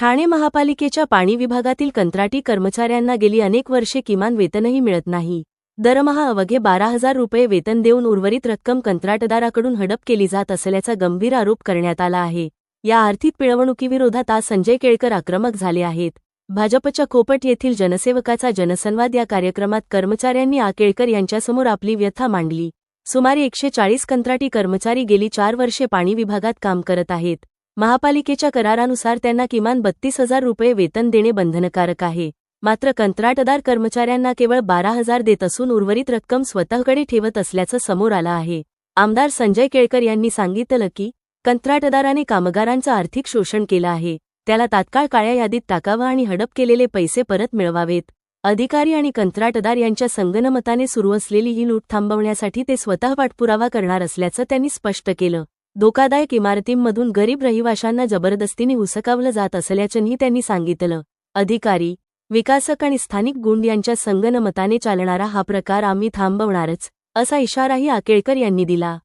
ठाणे महापालिकेच्या पाणी विभागातील कंत्राटी कर्मचाऱ्यांना गेली अनेक वर्षे किमान वेतनही मिळत नाही. दरमहा अवघे बारा हजार रुपये वेतन देऊन उर्वरित रक्कम कंत्राटदाराकडून हडप केली जात असल्याचा गंभीर आरोप करण्यात आला आहे. या आर्थिक पिळवणुकीविरोधात आज संजय केळकर आक्रमक झाले आहेत. भाजपच्या कोपट येथील जनसेवकाचा जनसंवाद या कार्यक्रमात कर्मचाऱ्यांनी आ. केळकर यांच्यासमोर आपली व्यथा मांडली. सुमारे एकशे चाळीस कंत्राटी कर्मचारी गेली चार वर्षे पाणी विभागात काम करत आहेत. महापालिकेच्या करारानुसार त्यांना किमान बत्तीस हजार रुपये वेतन देणे बंधनकारक आहे. मात्र कंत्राटदार कर्मचाऱ्यांना केवळ बारा हजार देत असून उर्वरित रक्कम स्वतःकडे ठेवत असल्याचं समोर आलं आहे. आमदार संजय केळकर यांनी सांगितलं की कंत्राटदाराने कामगारांचं आर्थिक शोषण केलं आहे. त्याला तात्काळ काळ्या यादीत टाकावं आणि हडप केलेले पैसे परत मिळवावेत. अधिकारी आणि कंत्राटदार यांच्या संगनमताने सुरू असलेली ही लूट थांबवण्यासाठी ते स्वतः पाठपुरावा करणार असल्याचं त्यांनी स्पष्ट केलं. धोकादायक इमारतींमधून गरीब रहिवाशांना जबरदस्तीने हुसकावलं जात असल्याचंही त्यांनी सांगितलं. अधिकारी विकासक आणि स्थानिक गुंड यांच्या संगनमताने चालणारा हा प्रकार आम्ही थांबवणारच असा इशाराही आकेळकर यांनी दिला.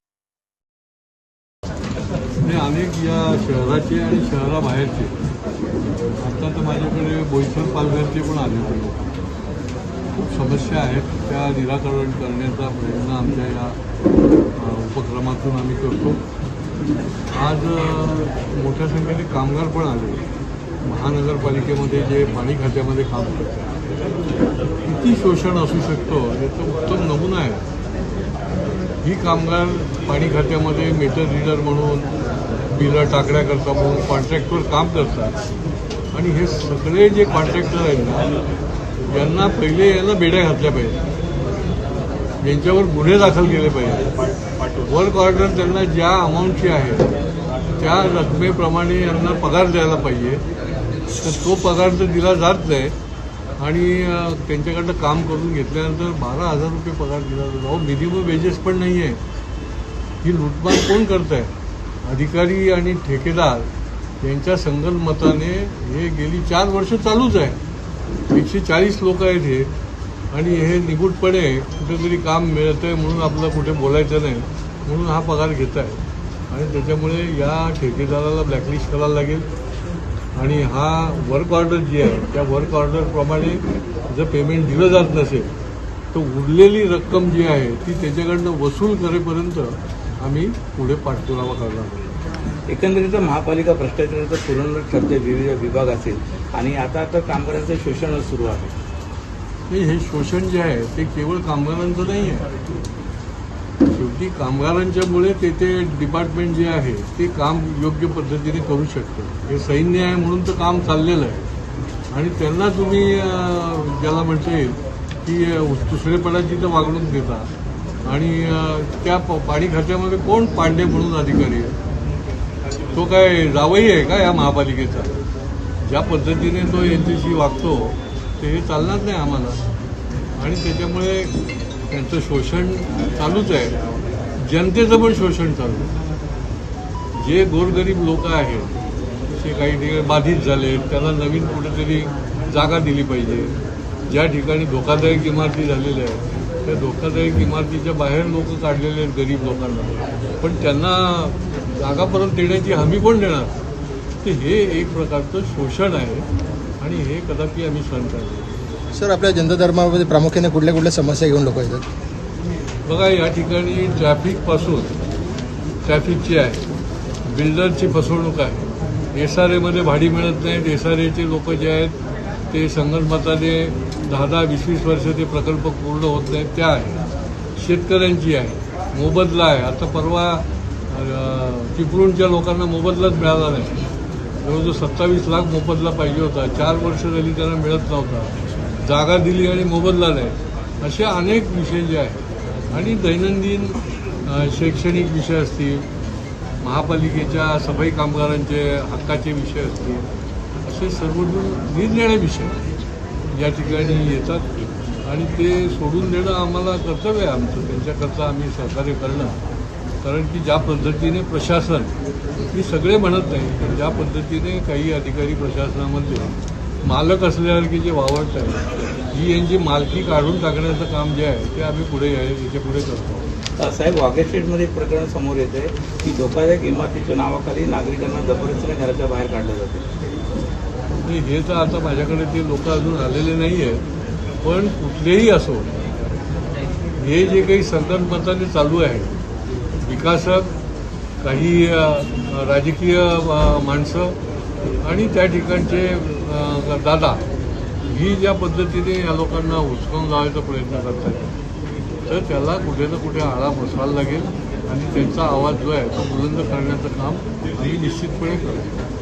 अनेक या शहराचे आणि शहराबाहेरचे आता तर माझ्याकडे बोईसर पालघरचे पण आले होते लोक. खूप समस्या आहेत त्या निराकरण करण्याचा प्रयत्न आमच्या या उपक्रमातून आम्ही करतो. आज मोठ्या संख्येने कामगार पण आले. महानगरपालिकेमध्ये जे पाणी खात्यामध्ये काम करतात. किती शोषण असू शकतो याचं उत्तम नमुना आहे. ही कामगार पाणी खात्यामध्ये मीटर रिडर म्हणून बिलं टाकण्याकरता म्हणून कॉन्ट्रॅक्टवर काम करतात. आणि हे सगळे जे कॉन्ट्रॅक्टर आहेत ना यांना पहिले यांना बेड्या घातल्या पाहिजे यांच्यावर गुन्हे दाखल केले पाहिजे. वर्क ऑर्डर त्यांना ज्या अमाऊंटची आहे त्या रकमेप्रमाणे यांना पगार द्यायला पाहिजे. तर तो पगार तर दिला जात नाही. आणि त्यांच्याकडनं काम करून घेतल्यानंतर बारा हजार रुपये पगार दिला जातो. अहो मिनिमम वेजेस पण नाही आहे ही लुटमार कोण करत आहे अधिकारी आणि ठेकेदार यांच्या संगनमताने हे गेली चार वर्ष चालूच आहे. एकशे चाळीस लोक आहेत हे. आणि हे निगूटपणे कुठेतरी काम मिळतं आहे म्हणून आपलं कुठे बोलायचं नाही म्हणून हा पगार घेत आहे आणि त्याच्यामुळे या ठेकेदाराला ब्लॅकलिस्ट करायला लागेल. आणि हा वर्क ऑर्डर जी आहे त्या वर्क ऑर्डरप्रमाणे जर पेमेंट दिलं जात नसेल तर उरलेली रक्कम जी आहे ती त्याच्याकडनं वसूल करेपर्यंत आम्ही पुढे पाठपुरावा करणार एकंदरीत महापालिका भ्रष्टाचाराचं पूर्ण ठरते विविध विभाग असेल. आणि आता आता कामगारांचं शोषणच सुरू आहे. नाही, हे शोषण जे आहे ते केवळ कामगारांचं नाही आहे. शेवटी कामगारांच्यामुळे तेथे डिपार्टमेंट जे आहे ते काम योग्य पद्धतीने करू शकतं. हे सैन्य आहे म्हणून तर काम चाललेलं आहे. आणि त्यांना तुम्ही ज्याला म्हणता येईल की दुसरेपणाची तर वागणूक देता. आणि त्या प- पाणी खात्यामध्ये कोण पांडे म्हणून अधिकारी आहे? तो काय जावई आहे का या महापालिकेचा? ज्या पद्धतीने तो यांच्याशी वागतो ते हे चालणार नाही आम्हाला. आणि त्याच्यामुळे त्यांचं शोषण चालूच आहे. जनतेचं पण शोषण चालू आहे. जे गोरगरीब लोक आहेत ते काही ठिकाणी बाधित झाले त्यांना नवीन कुठेतरी जागा दिली पाहिजे. ज्या ठिकाणी धोकादायक इमारती झालेल्या आहेत त्या धोकादायक इमारतीच्या बाहेर लोक काढलेले आहेत गरीब लोकांना. पण त्यांना जागा परत देण्याची हमी कोण देणार? तर हे एक प्रकारचं शोषण आहे. आणि हे कदापि आम्ही सहन करणार सर आपल्या जनता धर्मामध्ये प्रामुख्याने कुठल्या कुठल्या समस्या घेऊन लोक येतात? बघा या ठिकाणी ट्रॅफिकपासून ट्रॅफिकची आहे बिल्डरची फसवणूक आहे. एस आर एमध्ये भाडी मिळत नाहीत एस आर एचे लोक जे आहेत ते संगणमताने दहा दहा वीस वीस वर्ष ते प्रकल्प पूर्ण होत नाहीत. त्या आहे शेतकऱ्यांची आहे. मोबदला आहे. आता परवा चिपळूणच्या लोकांना मोबदलाच मिळाला नाही. जवळजवळ सत्तावीस लाख मोबदला पाहिजे होता. चार वर्ष झाली त्यांना मिळत नव्हता. जागा दिली आणि मोबदला नाही. असे अनेक विषय जे आहेत. आणि दैनंदिन शैक्षणिक विषय असतील महापालिकेच्या सफाई कामगारांचे हक्काचे विषय असतील असे सर्व निरनिराळे विषय या ठिकाणी येतात. आणि ते सोडून देणं आम्हाला कर्तव्य आहे आमचं. त्यांच्याकरता आम्ही सहकार्य करणं. कारण की ज्या पद्धतीने प्रशासन मी सगळे म्हणत नाही पण ज्या पद्धतीने काही अधिकारी प्रशासनामध्ये मालक असल्यासारखे जे वावरत आहे ही यांची मालकी काढून टाकण्याचं काम जे आहे ते आम्ही पुढे याच्यापुढे करतो. साहेब वाघे स्ट्रीटमध्ये एक प्रकरण समोर येते की धोकादायक इमारतीच्या नावाखाली नागरिकांना जबरदस्तीने घराच्या बाहेर काढलं जाते. हे तर आता माझ्याकडे ते लोक अजून आलेले नाही आहेत पण कुठलेही असो हे जे काही संकल्पताने चालू आहे विकासक काही राजकीय माणसं आणि त्या ठिकाणचे दादा ही ज्या पद्धतीने या लोकांना उचकून लावायचा प्रयत्न करतात तर त्याला कुठे ना कुठे आळा बसवायला लागेल आणि त्यांचा आवाज जो आहे तो बुलंद करण्याचं काम आम्ही निश्चितपणे करू